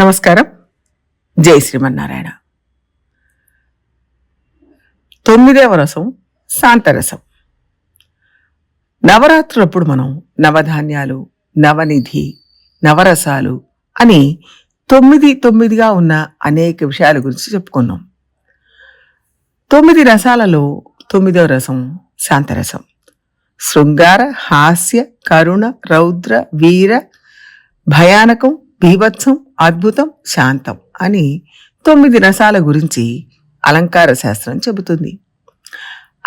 నమస్కారం. జై శ్రీమన్నారాయణ. తొమ్మిదవ రసం శాంతరసం నవరాత్రులప్పుడు మనం నవధాన్యాలు నవనిధి నవరసాలు అని తొమ్మిది తొమ్మిదిగా ఉన్న అనేక విషయాల గురించి చెప్పుకున్నాం. తొమ్మిది రసాలలో తొమ్మిదవ రసం శాంతరసం శృంగార హాస్య కరుణ రౌద్ర వీర భయానకం బీభత్సం అద్భుతం శాంతం అని తొమ్మిది రసాల గురించి అలంకార శాస్త్రం చెబుతుంది.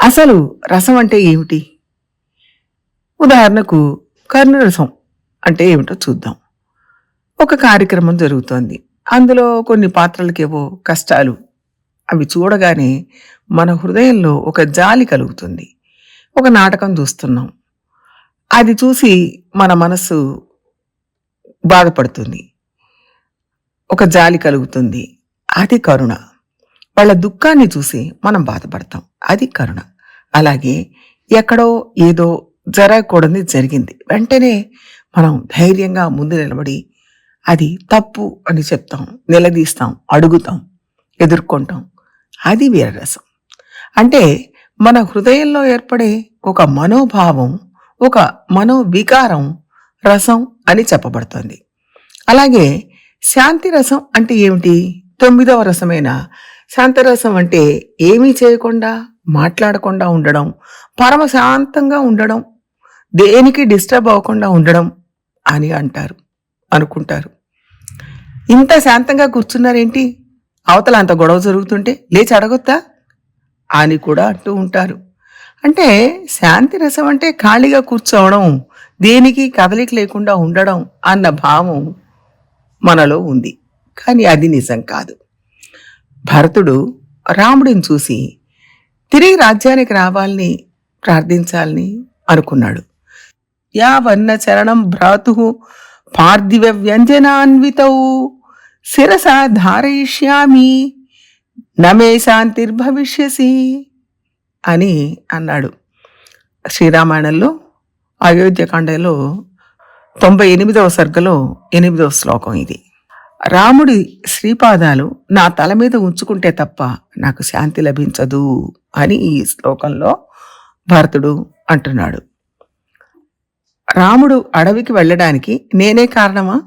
అసలు రసం అంటే ఏమిటి? ఉదాహరణకు కర్ణరసం అంటే ఏమిటో చూద్దాం. ఒక కార్యక్రమం జరుగుతోంది. అందులో కొన్ని పాత్రలకేవో కష్టాలు. అవి చూడగానే మన హృదయంలో ఒక జాలి కలుగుతుంది. ఒక నాటకం చూస్తున్నాం. అది చూసి మన మనసు బాధపడుతుంది. ఒక జాలి కలుగుతుంది. అది కరుణ. వాళ్ళ దుఃఖాన్ని చూసి మనం బాధపడతాం. అది కరుణ. అలాగే ఎక్కడో ఏదో జరగకూడదు జరిగింది. వెంటనే మనం ధైర్యంగా ముందు నిలబడి అది తప్పు అని చెప్తాం. నిలదీస్తాం. అడుగుతాం. ఎదుర్కొంటాం. అది వీరరసం. అంటే మన హృదయంలో ఏర్పడే ఒక మనోభావం ఒక మనోవికారం రసం అని చెప్పబడుతుంది. అలాగే శాంతి రసం అంటే ఏమిటి? తొమ్మిదవ రసమైన? శాంతరసం అంటే ఏమీ చేయకుండా మాట్లాడకుండా ఉండడం పరమ శాంతంగా ఉండడం దేనికి డిస్టర్బ్ అవ్వకుండా ఉండడం అని అంటారు అనుకుంటారు. ఇంత శాంతంగా కూర్చున్నారేంటి? అవతల అంత గొడవ జరుగుతుంటే లేచి అడగొత్తా అని కూడా అంటూ ఉంటారు. అంటే శాంతి రసం అంటే ఖాళీగా కూర్చోవడం దేనికి కదలిక లేకుండా ఉండడం అన్న భావం మనలో ఉంది. కానీ అది నిజం కాదు. భరతుడు రాముడిని చూసి తిరిగి రాజ్యానికి రావాలని ప్రార్థించాలని అనుకున్నాడు. యావన్న చరణం భ్రాతు పార్థివ వ్యంజనాన్వితౌ శిరస ధారయిష్యామి నమే శాంతిర్భవిష్యసి అని అన్నాడు. శ్రీరామాయణంలో అయోధ్యకాండలో తొంభై ఎనిమిదవ సర్గలో ఎనిమిదవ శ్లోకం ఇది. రాముడి శ్రీపాదాలు నా తల మీద ఉంచుకుంటే తప్ప నాకు శాంతి లభించదు అని ఈ శ్లోకంలో భరతుడు అంటున్నాడు. రాముడు అడవికి వెళ్ళడానికి నేనే కారణమా?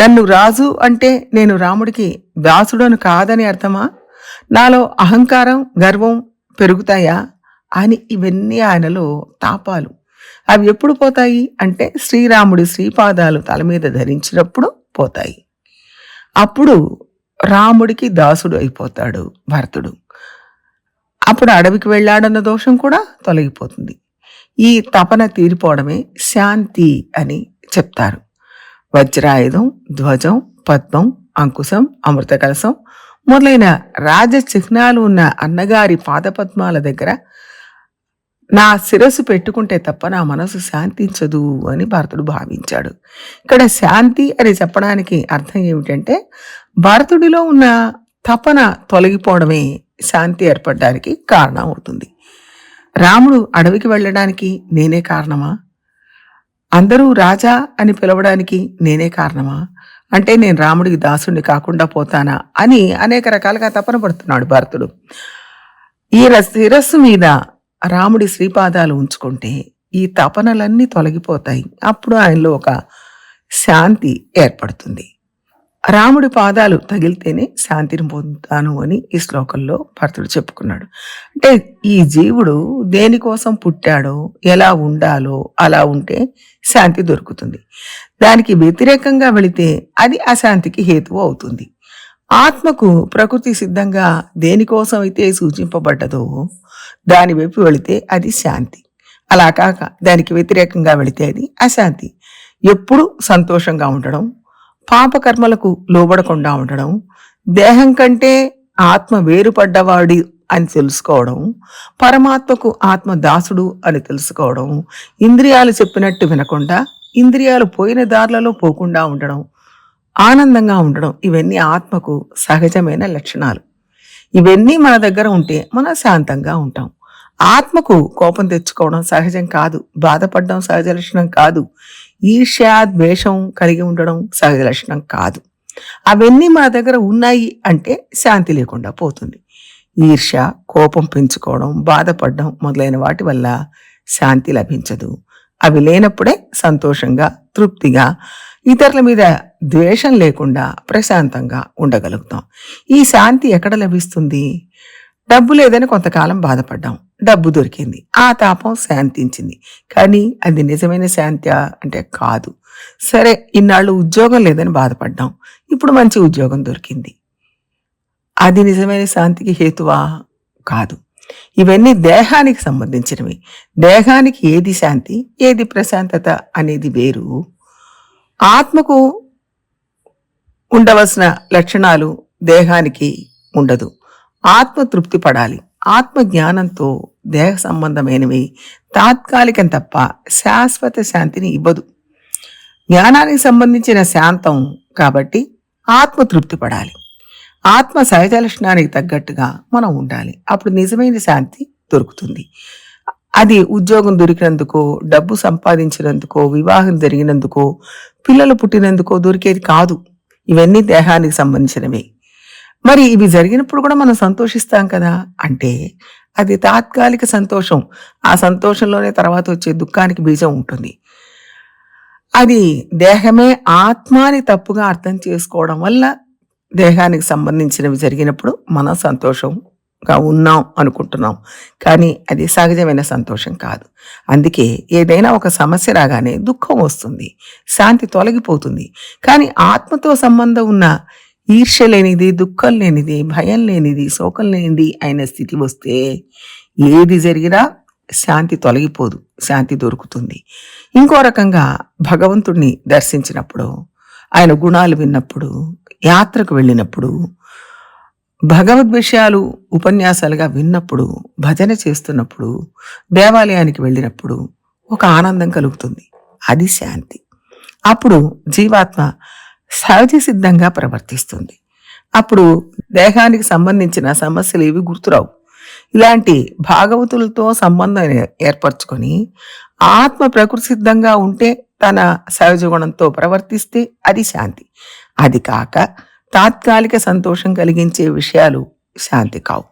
నన్ను రాజు అంటే నేను రాముడికి దాసుడను కాదని అర్థమా? నాలో అహంకారం గర్వం పెరుగుతాయా? అని ఇవన్నీ ఆయనలో తాపాలు అవి ఎప్పుడు పోతాయి? అంటే శ్రీరాముడి శ్రీపాదాలు తల మీద ధరించినప్పుడు పోతాయి. అప్పుడు రాముడికి దాసుడు అయిపోతాడు భరతుడు. అప్పుడు అడవికి వెళ్ళాడన్న దోషం కూడా తొలగిపోతుంది. ఈ తపన తీరిపోవడమే శాంతి అని చెప్తారు. వజ్రాయుధం ధ్వజం పద్మం అంకుశం అమృత కలసం మొదలైన రాజ చిహ్నాలు ఉన్న అన్నగారి పాదపద్మాల దగ్గర నా శిరస్సు పెట్టుకుంటే తప్ప నా మనసు శాంతించదు అని భరతుడు భావించాడు. ఇక్కడ శాంతి అని చెప్పడానికి అర్థం ఏమిటంటే భరతుడిలో ఉన్న తపన తొలగిపోవడమే శాంతి ఏర్పడడానికి కారణం అవుతుంది. రాముడు అడవికి వెళ్ళడానికి నేనే కారణమా? అందరూ రాజా అని పిలవడానికి నేనే కారణమా? అంటే నేను రాముడికి దాసుడిని కాకుండా పోతానా? అని అనేక రకాలుగా తపన పడుతున్నాడు భరతుడు. ఈ శిరస్సు మీద రాముడి శ్రీపాదాలు ఉంచుకుంటే ఈ తపనలన్నీ తొలగిపోతాయి. అప్పుడు ఆయనలో ఒక శాంతి ఏర్పడుతుంది. రాముడి పాదాలు తగిలితేనే శాంతిని పొందుతాను అని ఈ శ్లోకంలో భర్తుడు చెప్పుకున్నాడు. అంటే ఈ జీవుడు దేనికోసం పుట్టాడో ఎలా ఉండాలో అలా ఉంటే శాంతి దొరుకుతుంది. దానికి వ్యతిరేకంగా వెళితే అది అశాంతికి హేతువు అవుతుంది. ఆత్మకు ప్రకృతి సిద్ధంగా దేనికోసం అయితే సూచింపబడ్డదో దాని వైపు వెళితే అది శాంతి. అలా కాక దానికి వ్యతిరేకంగా వెళితే అది అశాంతి. ఎప్పుడు సంతోషంగా ఉండడం పాపకర్మలకు లోబడకుండా ఉండడం దేహం కంటే ఆత్మ వేరుపడ్డవాడి అని తెలుసుకోవడం పరమాత్మకు ఆత్మ దాసుడు అని తెలుసుకోవడం ఇంద్రియాలు చెప్పినట్టు వినకుండా ఇంద్రియాలు పోయిన దారులలో పోకుండా ఉండడం ఆనందంగా ఉండడం ఇవన్నీ ఆత్మకు సహజమైన లక్షణాలు. ఇవన్నీ మన దగ్గర ఉంటే మనం శాంతంగా ఉంటాం. ఆత్మకు కోపం తెచ్చుకోవడం సహజం కాదు. బాధపడడం సహజ లక్షణం కాదు. ఈర్ష్య ద్వేషం కలిగి ఉండడం సహజ లక్షణం కాదు. అవన్నీ మన దగ్గర ఉన్నాయి అంటే శాంతి లేకుండా పోతుంది. ఈర్ష్య కోపం పెంచుకోవడం బాధపడడం మొదలైన వాటి వల్ల శాంతి లభించదు. అవి లేనప్పుడే సంతోషంగా తృప్తిగా ఇతరుల మీద ద్వేషం లేకుండా ప్రశాంతంగా ఉండగలుగుతాం. ఈ శాంతి ఎక్కడ లభిస్తుంది? డబ్బు లేదని కొంతకాలం బాధపడ్డాం. డబ్బు దొరికింది. ఆ తాపం శాంతించింది. కానీ అది నిజమైన శాంతి అంటే కాదు. సరే ఇన్నాళ్ళు ఉద్యోగం లేదని బాధపడ్డాం. ఇప్పుడు మంచి ఉద్యోగం దొరికింది. అది నిజమైన శాంతికి హేతువా? కాదు. ఇవన్నీ దేహానికి సంబంధించినవి. దేహానికి ఏది శాంతి ఏది ప్రశాంతత అనేది వేరు. ఆత్మకు ఉండవలసిన లక్షణాలు దేహానికి ఉండదు. ఆత్మ తృప్తి పడాలి. ఆత్మ జ్ఞానంతో దేహ సంబంధమైనవి తాత్కాలికం తప్ప శాశ్వత శాంతిని ఇవ్వదు. జ్ఞానానికి సంబంధించిన శాంతం కాబట్టి ఆత్మ తృప్తి పడాలి. ఆత్మ సహజ లక్షణానికి తగ్గట్టుగా మనం ఉండాలి. అప్పుడు నిజమైన శాంతి దొరుకుతుంది. అది ఉద్యోగం దొరికినందుకో డబ్బు సంపాదించినందుకో వివాహం జరిగినందుకో పిల్లలు పుట్టినందుకో దొరికేది కాదు. ఇవన్నీ దేహానికి సంబంధించినవే. మరి ఇవి జరిగినప్పుడు కూడా మనం సంతోషిస్తాం కదా? అంటే అది తాత్కాలిక సంతోషం. ఆ సంతోషంలోనే తర్వాత వచ్చే దుఃఖానికి బీజం ఉంటుంది. అది దేహమే ఆత్మాని తప్పుగా అర్థం చేసుకోవడం వల్ల దేహానికి సంబంధించినవి జరిగినప్పుడు మనం సంతోషంగా ఉన్నాం అనుకుంటున్నాం. కానీ అది సహజమైన సంతోషం కాదు. అందుకే ఏదైనా ఒక సమస్య రాగానే దుఃఖం వస్తుంది. శాంతి తొలగిపోతుంది. కానీ ఆత్మతో సంబంధం ఉన్న ఈర్ష్య లేనిది దుఃఖం లేనిది భయం లేనిది శోకం లేనిది అయిన స్థితి వస్తే ఏది జరిగినా శాంతి తొలగిపోదు. శాంతి దొరుకుతుంది. ఇంకో రకంగా భగవంతుణ్ణి దర్శించినప్పుడు ఆయన గుణాలు విన్నప్పుడు యాత్రకు వెళ్ళినప్పుడు భగవద్ విషయాలు ఉపన్యాసాలుగా విన్నప్పుడు భజన చేస్తున్నప్పుడు దేవాలయానికి వెళ్ళినప్పుడు ఒక ఆనందం కలుగుతుంది. అది శాంతి. అప్పుడు జీవాత్మ సహజ సిద్ధంగా ప్రవర్తిస్తుంది. అప్పుడు దేహానికి సంబంధించిన సమస్యలు ఏవి గుర్తురావు. ఇలాంటి భాగవతులతో సంబంధం ఏర్పరచుకొని ఆత్మ ప్రకృతి సిద్ధంగా ఉంటే తన సహజ గుణంతో ప్రవర్తిస్తే అది శాంతి. అది కాక తాత్కాలిక సంతోషం కలిగించే విషయాలు శాంతి కావు.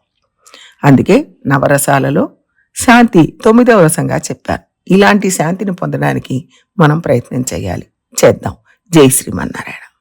అందుకే నవరసాలలో శాంతి తొమ్మిదవ రసంగా చెప్పారు. ఇలాంటి శాంతిని పొందడానికి మనం ప్రయత్నం చేయాలి. చేద్దాం. జై శ్రీమన్నారాయణ.